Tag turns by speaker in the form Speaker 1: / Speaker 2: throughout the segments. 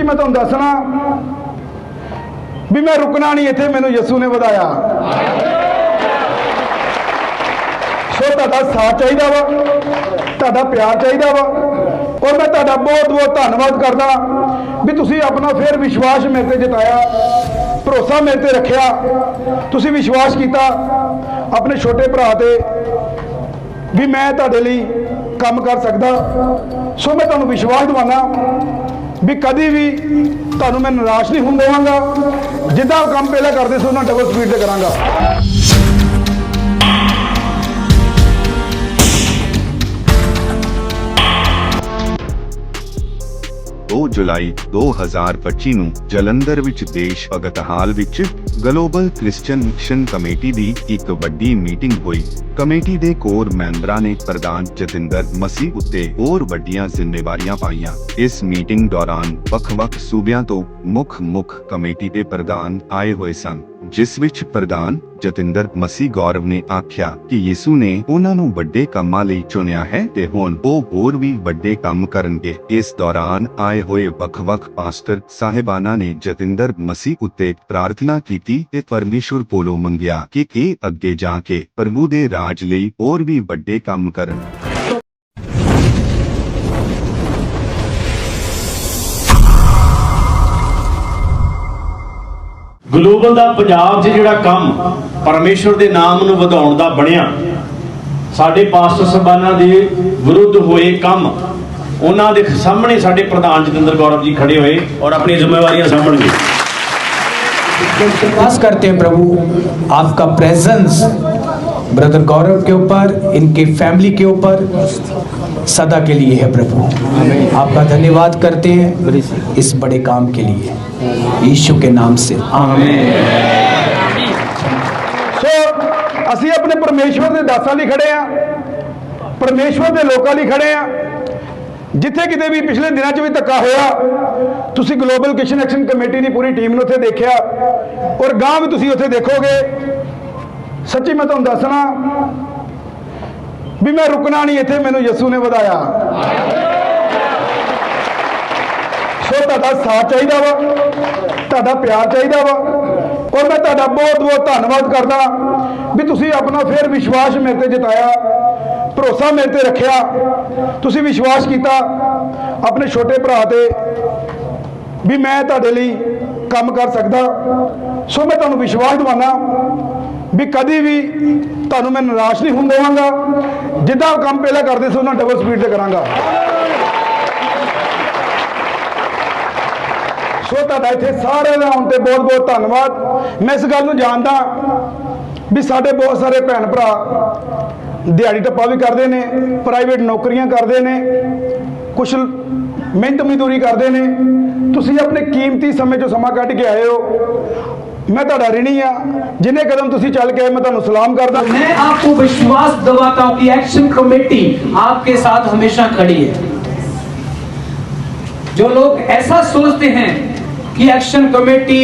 Speaker 1: ਕਿ ਮੈਂ ਤੁਹਾਨੂੰ ਦੱਸਣਾ ਵੀ ਮੈਂ ਰੁਕਣਾ ਨਹੀਂ, ਇੱਥੇ ਮੈਨੂੰ ਯਿਸੂ ਨੇ ਵਧਾਇਆ। ਸੋ ਤੁਹਾਡਾ ਸਾਥ ਚਾਹੀਦਾ ਵਾ, ਤੁਹਾਡਾ ਪਿਆਰ ਚਾਹੀਦਾ ਵਾ, ਔਰ ਮੈਂ ਤੁਹਾਡਾ ਬਹੁਤ ਬਹੁਤ ਧੰਨਵਾਦ ਕਰਦਾ ਵੀ ਤੁਸੀਂ ਆਪਣਾ ਫੇਰ ਵਿਸ਼ਵਾਸ ਮੇਰੇ ਤੇ ਜਤਾਇਆ, ਭਰੋਸਾ ਮੇਰੇ ਤੇ ਰੱਖਿਆ, ਤੁਸੀਂ ਵਿਸ਼ਵਾਸ ਕੀਤਾ ਆਪਣੇ ਛੋਟੇ ਭਰਾ ਤੇ ਵੀ ਮੈਂ ਤੁਹਾਡੇ ਲਈ ਕੰਮ ਕਰ ਸਕਦਾ। ਸੋ ਮੈਂ ਤੁਹਾਨੂੰ ਵਿਸ਼ਵਾਸ ਦਿਵਾਉਣਾ ਵੀ ਕਦੀ ਵੀ ਤੁਹਾਨੂੰ ਮੈਂ ਨਿਰਾਸ਼ ਨਹੀਂ ਹੋਣ ਦੇਵਾਂਗਾ। ਜਿੱਦਾਂ ਕੰਮ ਪਹਿਲਾਂ ਕਰਦੇ ਸੀ, ਉਹਨਾਂ ਡਬਲ ਸਪੀਡ ਤੇ ਕਰਾਂਗਾ।
Speaker 2: 2 ਜੁਲਾਈ 2025 ਨੂੰ ਜਲੰਧਰ ਵਿੱਚ ਦੇਸ਼ ਭਗਤ ਹਾਲ ਵਿੱਚ ਗਲੋਬਲ ਕ੍ਰਿਸਚੀਅਨ ਮਿਸ਼ਨ ਕਮੇਟੀ ਦੀ ਇੱਕ ਵੱਡੀ ਮੀਟਿੰਗ ਹੋਈ। ਕਮੇਟੀ ਦੇ ਕੋਰ ਮੈਂਬਰਾਂ ਨੇ ਪ੍ਰਧਾਨ ਜਤਿੰਦਰ ਮਸੀਹ ਉੱਤੇ ਹੋਰ ਵੱਡੀਆਂ ਜ਼ਿੰਮੇਵਾਰੀਆਂ ਪਾਈਆਂ। ਇਸ ਮੀਟਿੰਗ ਦੌਰਾਨ ਵੱਖ-ਵੱਖ ਸੂਬਿਆਂ ਤੋਂ ਮੁੱਖ-ਮੁੱਖ ਕਮੇਟੀ ਦੇ ਪ੍ਰਧਾਨ ਆਏ ਹੋਏ ਸਨ, ਜਿਸ ਵਿੱਚ ਪ੍ਰਧਾਨ ਜਤਿੰਦਰ ਮਸੀ ਗੌਰਵ ਨੇ ਆਖਿਆ ਕਿ ਯਿਸੂ ਨੇ ਉਹਨਾਂ ਨੂੰ ਵੱਡੇ ਕੰਮਾਂ ਲਈ ਚੁਣਿਆ ਹੈ ਤੇ ਹੁਣ ਉਹ ਹੋਰ ਵੀ ਵੱਡੇ ਕੰਮ ਕਰਨਗੇ। ਇਸ ਦੌਰਾਨ ਆਏ ਹੋਏ ਵੱਖ-ਵੱਖ ਪਾਸਟਰ ਸਾਹਿਬਾਨਾਂ ਨੇ ਜਤਿੰਦਰ ਮਸੀਹ ਉੱਤੇ ਪ੍ਰਾਰਥਨਾ ਕੀਤੀ ਤੇ ਪਰਮੇਸ਼ਵਰ ਕੋਲੋਂ ਮੰਗਿਆ ਕਿ ਇਹ ਅੱਗੇ ਜਾ ਕੇ ਪ੍ਰਭੂ ਦੇ ਰਾਜ ਲਈ ਹੋਰ ਵੀ ਵੱਡੇ ਕੰਮ ਕਰਨ।
Speaker 3: ਗਲੋਬਲ ਦਾ ਪੰਜਾਬ 'ਚ ਜਿਹੜਾ ਕੰਮ ਪਰਮੇਸ਼ਵਰ ਦੇ ਨਾਮ ਨੂੰ ਵਧਾਉਣ ਦਾ ਬਣਿਆ, ਸਾਡੇ ਪਾਸਟਰ ਸਾਹਿਬਾਨਾਂ ਦੇ ਵਿਰੁੱਧ ਹੋਏ ਕੰਮ ਉਹਨਾਂ ਦੇ ਸਾਹਮਣੇ ਸਾਡੇ ਪ੍ਰਧਾਨ ਜਤਿੰਦਰ ਗੌਰਵ ਜੀ ਖੜੇ ਹੋਏ ਔਰ ਆਪਣੀਆਂ ਜ਼ਿੰਮੇਵਾਰੀਆਂ ਸਾਂਭਣਗੇ
Speaker 4: विश्वास करते हैं प्रभु आपका प्रेजेंस ब्रदर गौरव के ऊपर इनके फैमिली के ऊपर सदा के लिए है प्रभु आपका धन्यवाद करते हैं इस बड़े काम के लिए यीशु के नाम से आमीन
Speaker 1: ਸੋ ਅਸੀਂ ਆਪਣੇ ਪਰਮੇਸ਼ਵਰ ਦੇ ਦਾਸਾਂ ਲਈ ਖੜੇ ਆ ਪਰਮੇਸ਼ਵਰ ਦੇ ਲੋਕਾਂ ਲਈ ਖੜੇ ਆ ਜਿੱਥੇ ਕਿਤੇ ਵੀ ਪਿਛਲੇ ਦਿਨਾਂ 'ਚ ਵੀ ਧੱਕਾ ਹੋਇਆ, ਤੁਸੀਂ ਗਲੋਬਲ ਕਿਸ਼ਨ ਐਕਸ਼ਨ ਕਮੇਟੀ ਦੀ ਪੂਰੀ ਟੀਮ ਨੂੰ ਉੱਥੇ ਦੇਖਿਆ ਔਰ ਗਾਂ ਵੀ ਤੁਸੀਂ ਉੱਥੇ ਦੇਖੋਗੇ। ਸੱਚੀ ਮੈਂ ਤੁਹਾਨੂੰ ਦੱਸਣਾ ਵੀ ਮੈਂ ਰੁਕਣਾ ਨਹੀਂ ਇੱਥੇ, ਮੈਨੂੰ ਯਿਸੂ ਨੇ ਵਧਾਇਆ। ਸੋ ਤੁਹਾਡਾ ਸਾਥ ਚਾਹੀਦਾ ਵਾ, ਤੁਹਾਡਾ ਪਿਆਰ ਚਾਹੀਦਾ ਵਾ ਔਰ ਮੈਂ ਤੁਹਾਡਾ ਬਹੁਤ ਬਹੁਤ ਧੰਨਵਾਦ ਕਰਦਾ ਵੀ ਤੁਸੀਂ ਆਪਣਾ ਫੇਰ ਵਿਸ਼ਵਾਸ ਮੇਰੇ ਤੇ ਜਤਾਇਆ। ਭਰੋਸਾ ਮੇਰੇ ਤੇ ਰੱਖਿਆ। ਤੁਸੀਂ ਵਿਸ਼ਵਾਸ ਕੀਤਾ ਆਪਣੇ ਛੋਟੇ ਭਰਾ ਤੇ ਵੀ ਮੈਂ ਤੁਹਾਡੇ ਲਈ ਕੰਮ ਕਰ ਸਕਦਾ। ਸੋ ਮੈਂ ਤੁਹਾਨੂੰ ਵਿਸ਼ਵਾਸ ਦਿਵਾਉਣਾ ਵੀ ਕਦੀ ਵੀ ਤੁਹਾਨੂੰ ਮੈਂ ਨਿਰਾਸ਼ ਨਹੀਂ ਹੋਣ ਦੇਵਾਂਗਾ। ਜਿੱਦਾਂ ਕੰਮ ਪਹਿਲਾਂ ਕਰਦੇ ਸੀ, ਉਹਨਾਂ ਡਬਲ ਸਪੀਡ ਤੇ ਕਰਾਂਗਾ। ਸੋ ਤੁਹਾਡਾ ਇੱਥੇ ਸਾਰਿਆਂ ਦਾ ਆਉਣ ਤੇ ਬਹੁਤ ਬਹੁਤ ਧੰਨਵਾਦ। ਮੈਂ ਇਸ ਗੱਲ ਨੂੰ ਜਾਣਦਾ ਵੀ ਸਾਡੇ ਬਹੁਤ ਸਾਰੇ ਭੈਣ ਭਰਾ ਦਿਹਾੜੀ ਟੱਪਾ ਵੀ ਕਰਦੇ ਨੇ ਪ੍ਰਾਈਵੇਟ ਨੌਕਰੀਆਂ ਕਰਦੇ ਨੇ ਕੁਛ ਮਿਹਨਤ ਮਜ਼ਦੂਰੀ ਕਰਦੇ ਨੇ ਤੁਸੀਂ ਆਪਣੇ ਕੀਮਤੀ ਸਮੇਂ ਚੋਂ ਸਮਾਂ ਕੱਢ ਕੇ ਆਏ ਹੋ ਮੈਂ ਤੁਹਾਡਾ ਰਿਣੀ ਆ ਜਿੰਨੇ ਕਦਮ ਤੁਸੀਂ ਚੱਲ ਕੇ ਆਏ ਮੈਂ ਤੁਹਾਨੂੰ ਸਲਾਮ ਕਰਦਾ
Speaker 4: मैं आपको विश्वास दिलाता हूं कि एक्शन कमेटी आपके साथ हमेशा खड़ी है जो लोग ऐसा सोचते हैं कि एक्शन कमेटी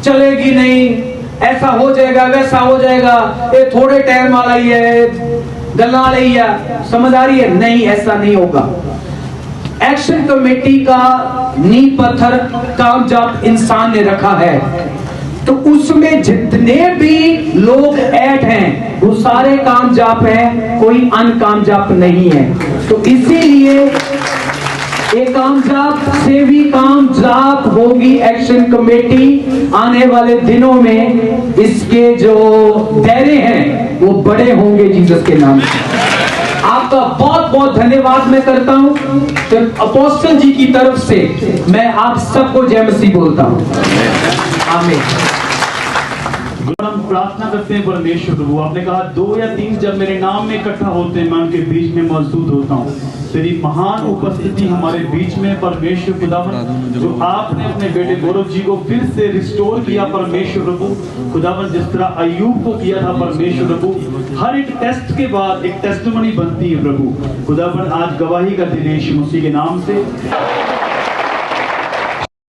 Speaker 4: चलेगी नहीं ऐसा हो जाएगा, वैसा हो जाएगा। ये थोड़े टाइम वाला ही है, गल्ला वाला ही। समझ आ रही है? नहीं, ऐसा नहीं होगा। एक्शन कमेटी का नींव पत्थर कामयाब इंसान ने रखा है तो उसमें जितने भी लोग ऐड हैं, वो सारे कामयाब हैं, कोई अनकामयाब नहीं है। तो इसीलिए ये कामयाब से भी कामयाब होगी एक्शन कमेटी आने वाले दिनों में। इसके जो दायरे हैं, वो बड़े होंगे जीसस के नाम से। आपका बहुत बहुत धन्यवाद मैं करता हूँ। तो अपोस्टल जी की तरफ़ से मैं आप सबको जय मसीह बोलता हूँ। आमीन।
Speaker 3: हम प्रार्थना करते हैं, परमेश्वर प्रभु, आपने कहा, दो या तीन जब मेरे नाम में इकट्ठा होते हैं, मैं उनके बीच में मौजूद होता हूँ। तेरी महान उपस्थिति हमारे बीच में, परमेश्वर खुदावन, जो आपने अपने बेटे गौरव जी को फिर से रिस्टोर किया, परमेश्वर प्रभु, खुदावन, जिस तरह अयूब को किया था, परमेश्वर प्रभु, हर एक टेस्ट के बाद एक टेस्टमनी बनती है प्रभु। खुदावन, आज गवाही का दिनेश मसीह के नाम से।